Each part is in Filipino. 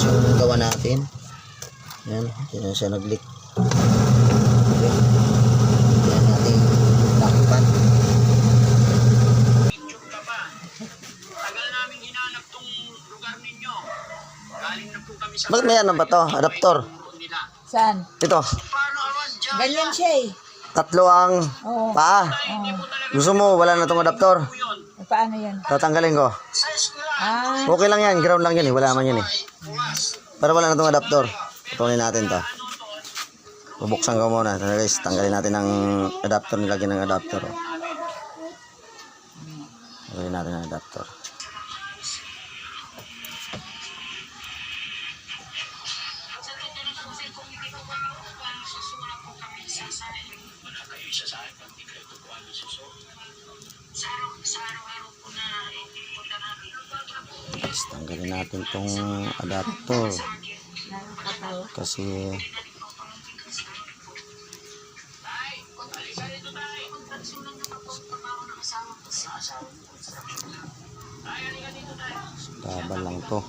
guys yung gawa natin. Yan, yan siya nag-leak. Okay. Yan natin sa... Bakit may ano ba to? Adaptor? Saan? Ito? Ganyan siya eh. tatlo ang Oo. paa. Talaga Gusto mo, wala na tong adaptor. Eh, Paano yan? Tatanggalin ko. Ah, Okay lang yan, ground lang yan eh. Wala man yan eh. Para wala na tong adaptor. Tunin natin to. Bubuksan ko muna. Tara guys, tanggalin natin ang adapter. Nilagyan ng adapter. oh. Tanggalin natin ang adapter. Guys, tanggalin natin tong adapter. Kasi Laban lang to.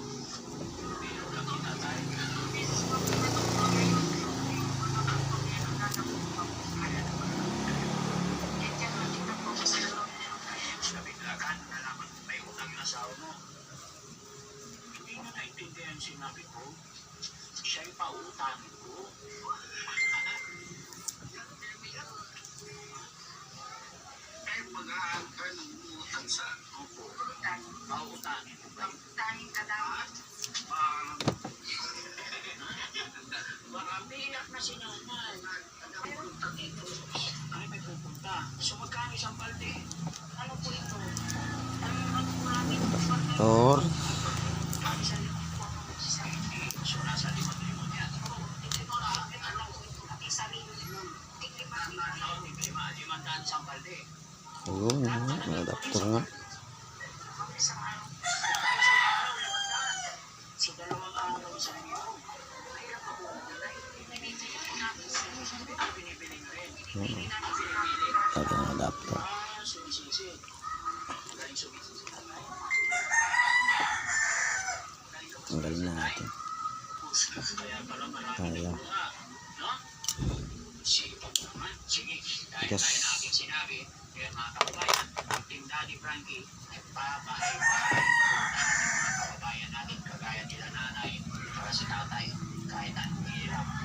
Naintindihan sinabi ko. Siya'y pautangin ko. Eh, mag-aangkan ng utang sa opo. Pautangin ko ba? Pautangin ka daw? Baka biyak na si dito. Ay, may pupunta. So, magkano isang balde? Ano po ito? Ano ang namin? Tor. So, nasa limang-limang yan. Limandaan isang balde. Ayun, ang adapter nga. So, dalawang araw sa inyo. Ah, binibili Ayun, adapter. Ah, sumisisi. Galing sumisisi. Tanggalin na natin. Kaya tatay, kahit anong hirap,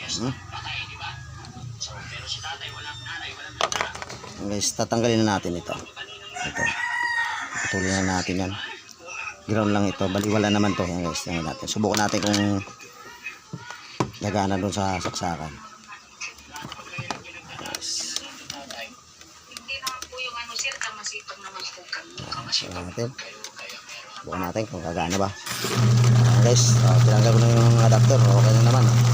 nana. Guys, tatanggalin na natin ito. Ito. Patuloy na natin yan. Ground lang ito. Baliwala naman to. Yan guys, tingnan natin. Subukan natin kung nagana doon sa saksakan. Guys, Hindi naman po yung ano tingnan natin. Subukan natin kung gagana ba. Guys, oh, tinanggal ko na yung adapter. Okay na naman. oh.